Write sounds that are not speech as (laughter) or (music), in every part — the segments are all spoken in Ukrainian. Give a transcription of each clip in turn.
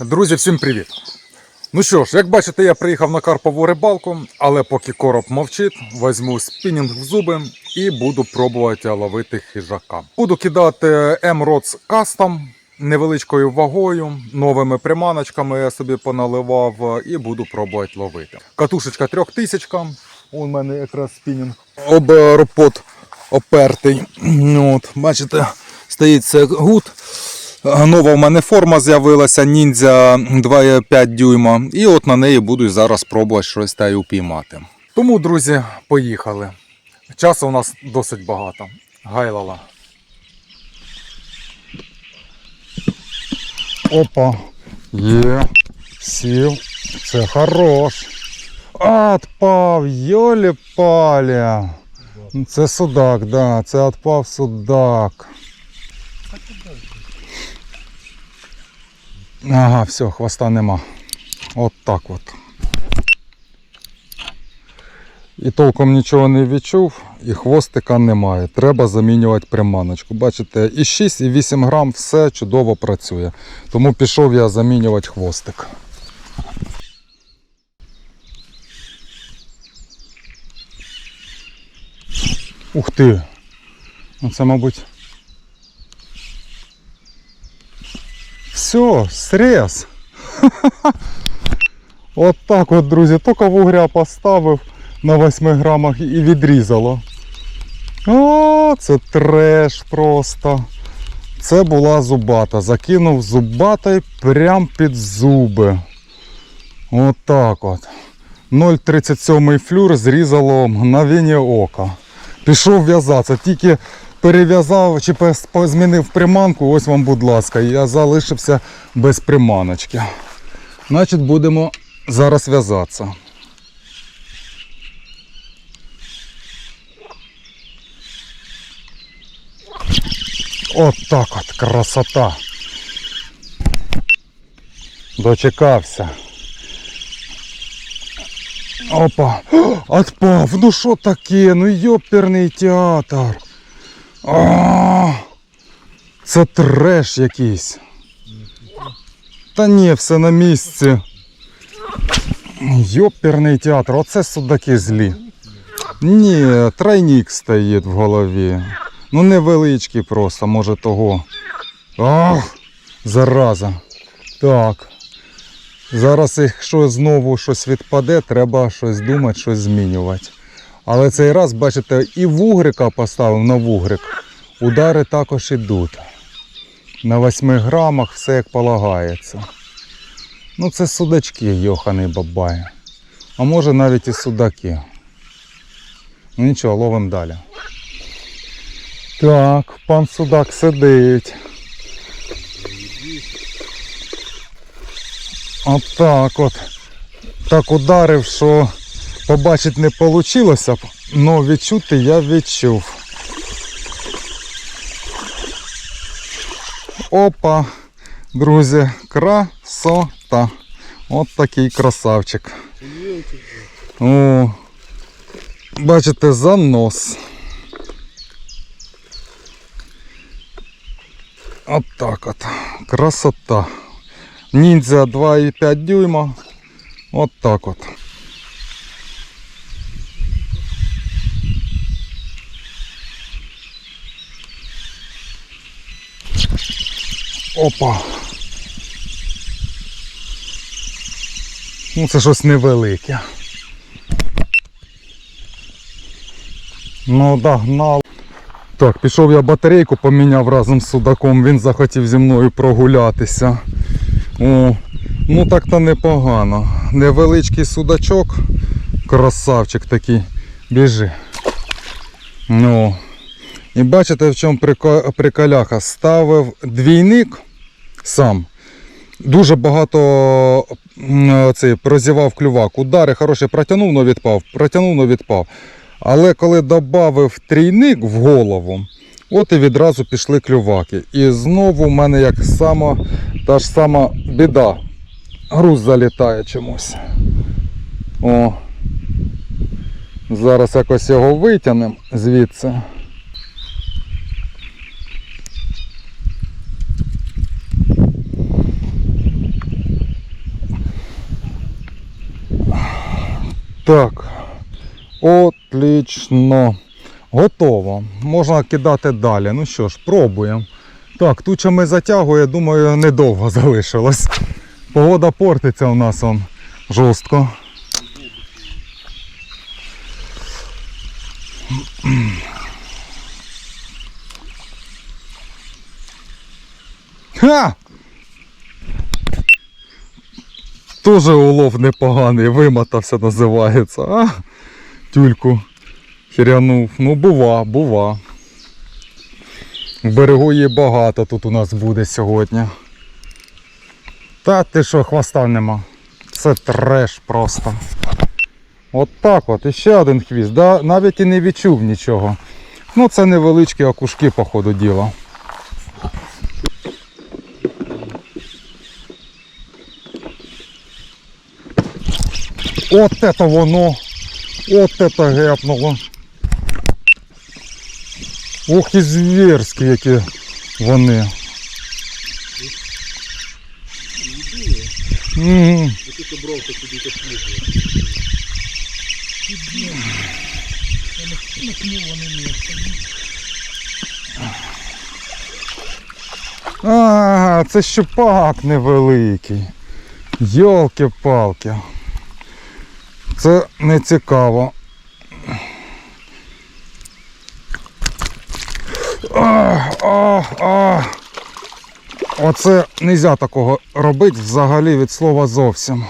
Друзі, всім привіт! Ну що ж, як бачите, я приїхав на карпову рибалку, але поки короб мовчить, візьму спінінг в зуби і буду пробувати ловити хижака. Буду кидати M-Rods Custom невеличкою вагою, новими приманочками я собі поналивав і буду пробувати ловити. Катушечка трьохтисячка, у мене якраз спінінг. Обропот опертий. Ну, От, бачите, стоїть це гуд. Нова в мене форма з'явилася ніндзя 2,5 дюйма. І от на неї буду зараз пробувати щось та й упіймати. Тому, друзі, поїхали. Часу у нас досить багато. Гайлала. Опа. Є. Сів. Це хорош. Отпав, йолі паля. Це судак, да, це отпав судак. Ага, все, хвоста нема. От так от. І толком нічого не відчув, і хвостика немає. Треба замінювати приманочку. Бачите, і 6, і 8 грам все чудово працює. Тому пішов я замінювати хвостик. Ух ти! Ну це, мабуть. Все, срез. (laughs) От так от, друзі, тільки вугря поставив на 8 грамах і відрізало. О, це треш просто. Це була зубата. Закинув зубатой прям під зуби. От от. 0,37 флюр зрізало мгновення ока. Пішов в'язатися, тільки перев'язав чи змінив приманку, ось вам, будь ласка, я залишився без приманочки. Значить, будемо зараз в'язатися. От так от, красота. Дочекався. Опа. (gasps) Отпав. Ну що таке? Ну йоперний театр. А, це треш якийсь. Та ні, все на місці. Йоперний театр, оце судаки злі. Ні, тройник стоїть в голові. Ну невеличкий просто, може того. Ах, зараза. Так. Зараз, якщо знову щось відпаде, треба щось думати, щось змінювати. Але цей раз, бачите, і вугрика поставив на вугрик. Удари також ідуть. На 8 грамах все як полагається. Ну це судачки, йоханий бабай. А може навіть і судаки. Ну нічого, ловимо далі. Так, пан судак сидить. От так от. Так ударив, що побачити не вийшло, але відчути я відчув. Опа, друзі, красота. От такий красавчик. О, бачите, занос. От так от. Красота. Ніндзя 2,5 дюйма. От так от. Опа. Ну це щось невелике. Ну догнав. Так, пішов я батарейку поміняв разом з судаком, він захотів зі мною прогулятися. О, ну так то непогано. Невеличкий судачок, красавчик такий, біжи. Ну. І бачите, в чому приколяха. Ставив двійник сам. Дуже багато цей, прозівав клювак. Удари хороші протягнув, но відпав, протягнув, но відпав. Але коли додав трійник в голову, от і відразу пішли клюваки. І знову в мене як сама, та ж сама біда. Груз залітає чомусь. О. Зараз якось його витягнемо звідси. Так. Отлично. Готово. Можна кидати далі. Ну що ж, пробуємо. Так, тучами затягує, думаю, недовго (laughs) залишилось. Погода портиться у нас он жорстко. Ха! Тоже улов непоганий, вимотався називається. А? Тюльку хірянув. Ну, бува, бува. Берегу її багато тут у нас буде сьогодні. Та ти що, хвоста нема. Це треш просто. От так от, і ще один хвіст. Да? Навіть і не відчув нічого. Ну це невеличкі окушки, по ходу діла. От это воно. От это гепнуло. Ох і зверські які вони. Мгм. А, це щупак невеликий. Йолки-палки. Це не цікаво. А, а. Оце не можна такого робити взагалі від слова зовсім.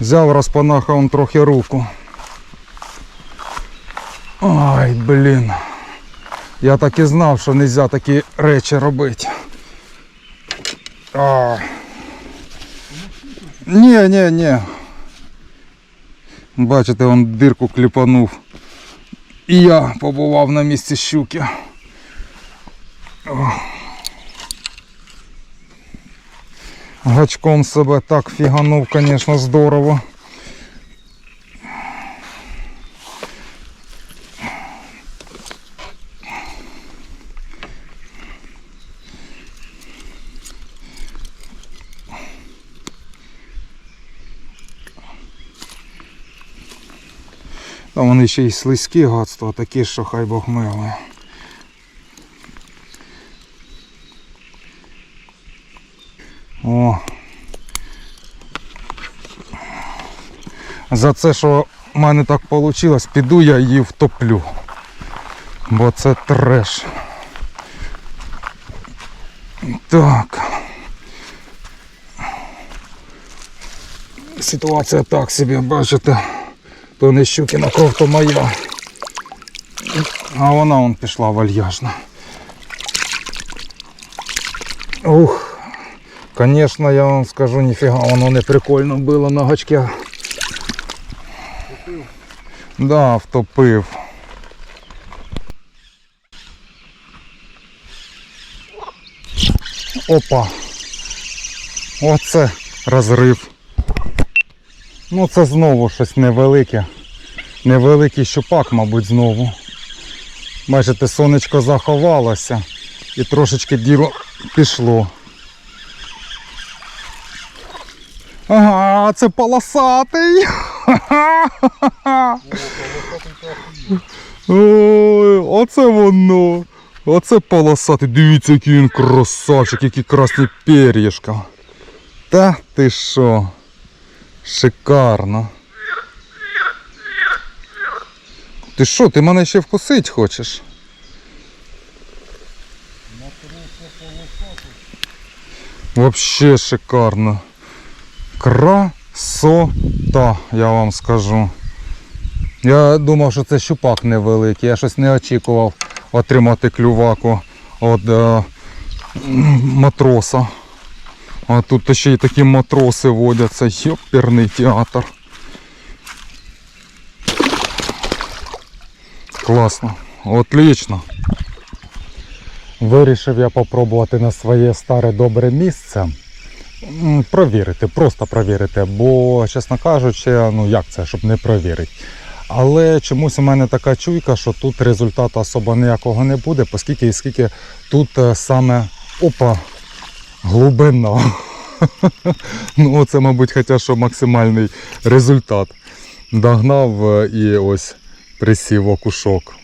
Взяв розпанахав трохи руку. Ай, блін. Я так і знав, що не можна такі речі робити. А. Ні, ні, ні. Бачите, он дирку кліпанув. І я побував на місці щуки. Гачком себе так фіганув, звісно, здорово. Та вони ще й слизькі гадства, такі, що хай Бог милує. О. За це, що в мене так вийшло, піду я її втоплю. Бо це треш. Так. Ситуація так собі, бачите. То не щукіна кров, то моя. А вона вон пішла вальяжна. Ух. Конечно, я вам скажу, ніфіга, воно не прикольно було на гачке. Да, втопив. Опа. Оце розрив. Ну це знову щось невелике. Невеликий щупак, мабуть, знову. Бачите, сонечко заховалося і трошечки діло пішло. Ага, це полосатий. (laughs) Ой, оце воно. Оце полосатий. Дивіться, який він красавчик, які красні пер'єшка. Та ти що? Шикарно. Ти що, ти мене ще вкусить хочеш? Вообще шикарно. Красота, я вам скажу. Я думав, що це щупак невеликий. Я щось не очікував отримати клюваку від е, матроса. А тут ще й такі матроси водяться. Йоперний театр. Класно. Отлично. Вирішив я попробувати на своє старе добре місце. Провірити, просто провірити, бо, чесно кажучи, ну як це, щоб не провірити. Але чомусь у мене така чуйка, що тут результату особо ніякого не буде, оскільки і скільки тут е, саме опа, глибина. ну це, мабуть, хоча що максимальний результат. догнав е, і ось присів окушок.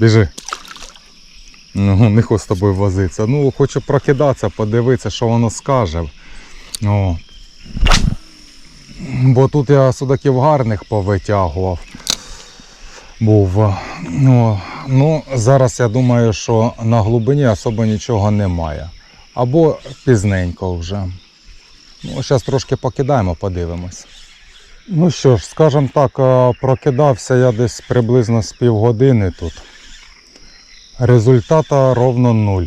Біжи. Ну, не хочу з тобою возитися. Ну, хочу прокидатися, подивитися, що воно скаже. О. Бо тут я судаків гарних повитягував. Був. Ну, ну, зараз я думаю, що на глибині особо нічого немає. Або пізненько вже. Ну, зараз трошки покидаємо, подивимось. Ну що ж, скажімо так, е, прокидався я десь приблизно з півгодини тут. Результата ровно нуль.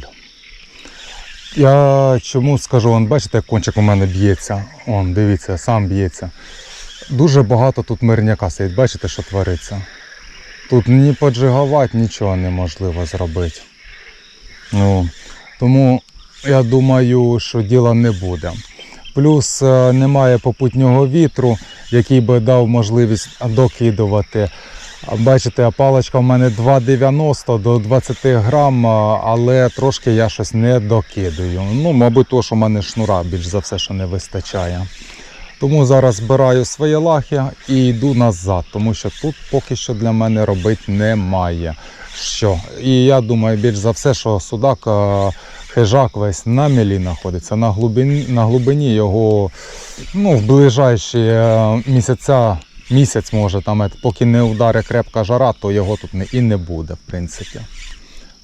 Я чому скажу, вон, бачите, як кончик у мене б'ється. Он, дивіться, сам б'ється. Дуже багато тут мирняка сидить, бачите, що твориться. Тут ні поджигувати, нічого неможливо зробити. Ну, тому я думаю, що діла не буде. Плюс е, немає попутнього вітру, який би дав можливість докидувати. Бачите, паличка в мене 2,90 до 20 грам, але трошки я щось не докидаю. Ну, мабуть, то, що в мене шнура більш за все, що не вистачає. Тому зараз збираю свої лахи і йду назад, тому що тут поки що для мене робити немає. Що? І я думаю, більш за все, що судак е, хижак весь на мілі знаходиться. На глибині, на глибині його ну, в ближайші е, місяця, місяць може, там, е, поки не вдаре крепка жара, то його тут не, і не буде, в принципі.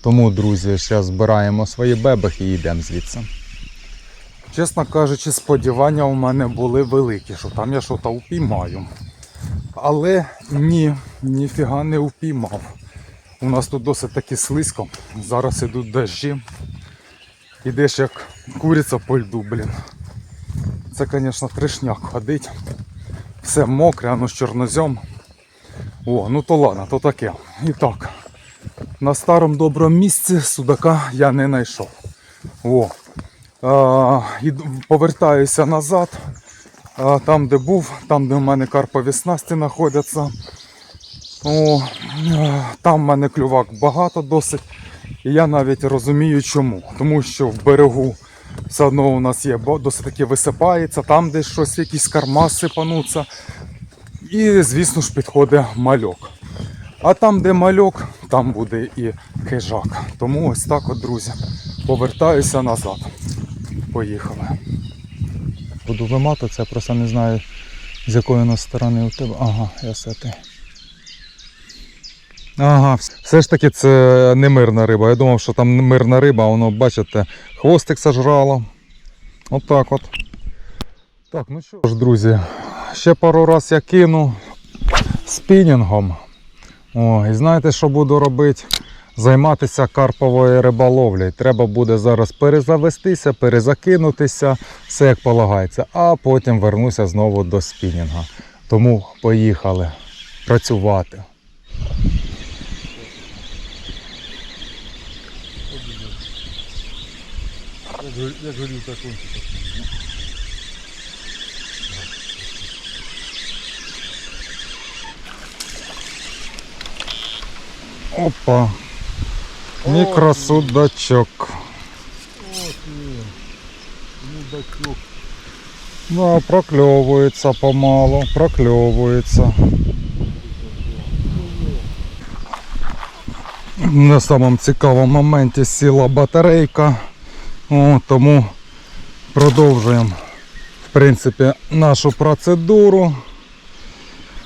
Тому, друзі, зараз збираємо свої бебехи і йдемо звідси. Чесно кажучи, сподівання у мене були великі, що там я щось упіймаю. Але ні, ніфіга не упіймав. У нас тут досить таки слизько. Зараз ідуть дощі. Ідеш як куриця по льду, блін. Це, звісно, трешняк ходить. Все мокре, ну з чорнозем. О, ну то ладно, то таке. І так. На старому доброму місці судака я не знайшов. О. А, іду- повертаюся назад. А, там, де був, там, де в мене карпові снасті знаходяться. О, там в мене клювак багато досить. І я навіть розумію чому. Тому що в берегу все одно у нас є, бо досить таки висипається, там десь щось, якісь карма сипануться. І, звісно ж, підходить мальок. А там, де мальок, там буде і хижак. Тому ось так от, друзі, повертаюся назад. Поїхали. Буду виматуватися, я просто не знаю, з якої нас сторони у тебе. Ага, я все. Ага, все ж таки це не мирна риба. Я думав, що там мирна риба, а воно, бачите, хвостик сожрало. Отак от. Так, ну що ж, друзі, ще пару раз я кину спінінгом. О, і знаєте, що буду робити? Займатися карповою риболовлею. Треба буде зараз перезавестися, перезакинутися, все як полагається, а потім вернуся знову до спінінга. Тому поїхали працювати. Як горілка кончика. Опа. Мікросудачок. Він. Ну. Да, прокльовується помалу, прокльовується. На самому цікавому моменті сіла батарейка. О, тому продовжуємо в принципі нашу процедуру.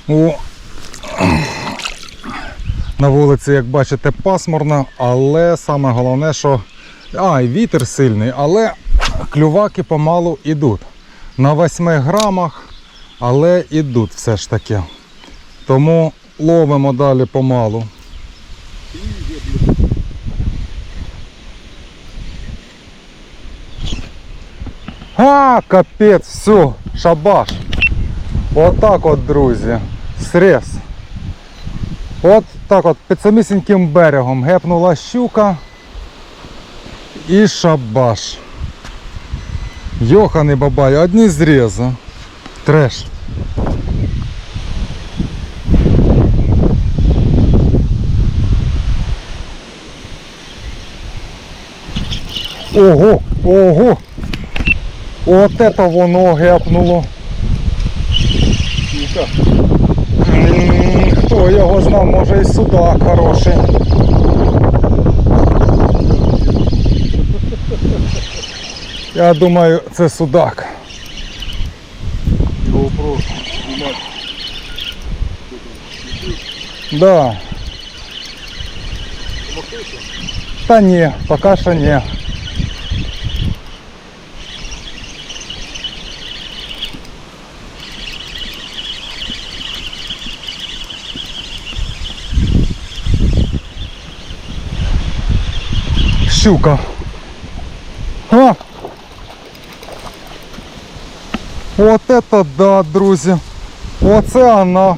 О, на вулиці, як бачите, пасмурно, але саме головне, що а, і вітер сильний, але клюваки помалу йдуть. На 8 грамах, але йдуть все ж таки. Тому ловимо далі помалу. А, капець, все, шабаш. Отак от, друзі. Срез. От так от під самісіньким берегом гепнула щука і шабаш. Йоханий бабай, одні зрізи. Треш. Ого, ого. От это воно гепнуло. Хто його знав, може і судак хороший. Я думаю, це судак. GoPro знімати. Да. Та ні, поки що ні. Щука. А! Вот это да, друзі. Оце вона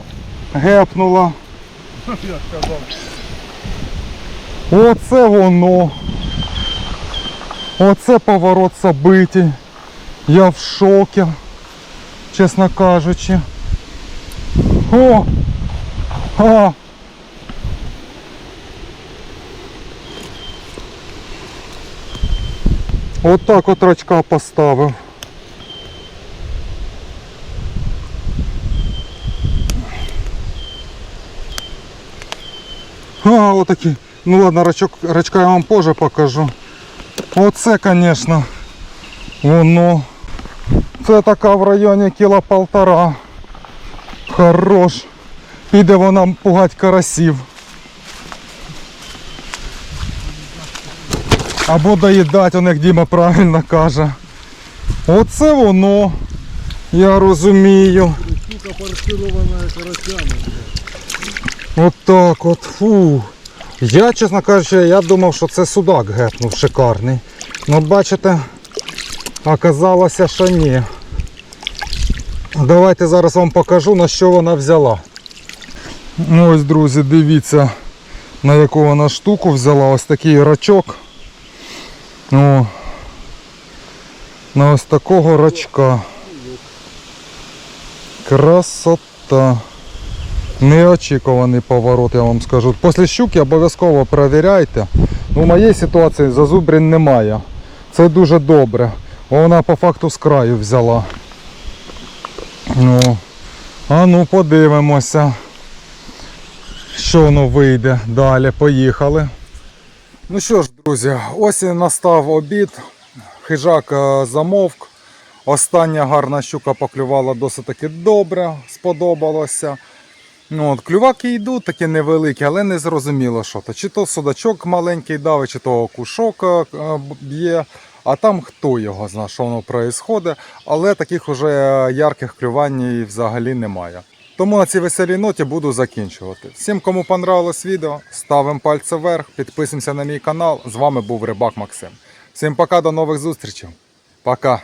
гепнула. Я сказав. Оце воно. Оце поворот событий. Я в шокі, чесно кажучи. О! А! От так от рачка поставив. А, отакі. Ну ладно, рачок, рачка я вам позже покажу. Оце, звісно, воно. Це така в районі кіла полтора. Хорош. Піде вона пугать карасів. Або доїдать, он як Діма правильно каже. Оце воно. Я розумію. От так от, фу. Я, чесно кажучи, я думав, що це судак гепнув шикарний. Ну, бачите, оказалося, що ні. Давайте зараз вам покажу, на що вона взяла. Ну ось, друзі, дивіться, на яку вона штуку взяла. Ось такий рачок. О, на ось такого рачка. Красота. Неочікуваний поворот, я вам скажу. Після щуки обов'язково перевіряйте. Ну, в моїй ситуації зазубрин немає. Це дуже добре. Вона по факту з краю взяла. Ну, а ну подивимося, що воно вийде. Далі, поїхали. Ну що ж, друзі, ось і настав обід. Хижак е, замовк. Остання гарна щука поклювала досить таки добре, сподобалося. Ну, от, клюваки йдуть, такі невеликі, але не зрозуміло, що то. Чи то судачок маленький давить, чи то кушок е, б'є, а там хто його знає, що воно відбувається. Але таких уже ярких клювань взагалі немає. Тому на цій веселій ноті буду закінчувати. Всім, кому понравилось відео, ставимо пальце вверх, підписуємося на мій канал. З вами був Рибак Максим. Всім пока, до нових зустрічей. Пока.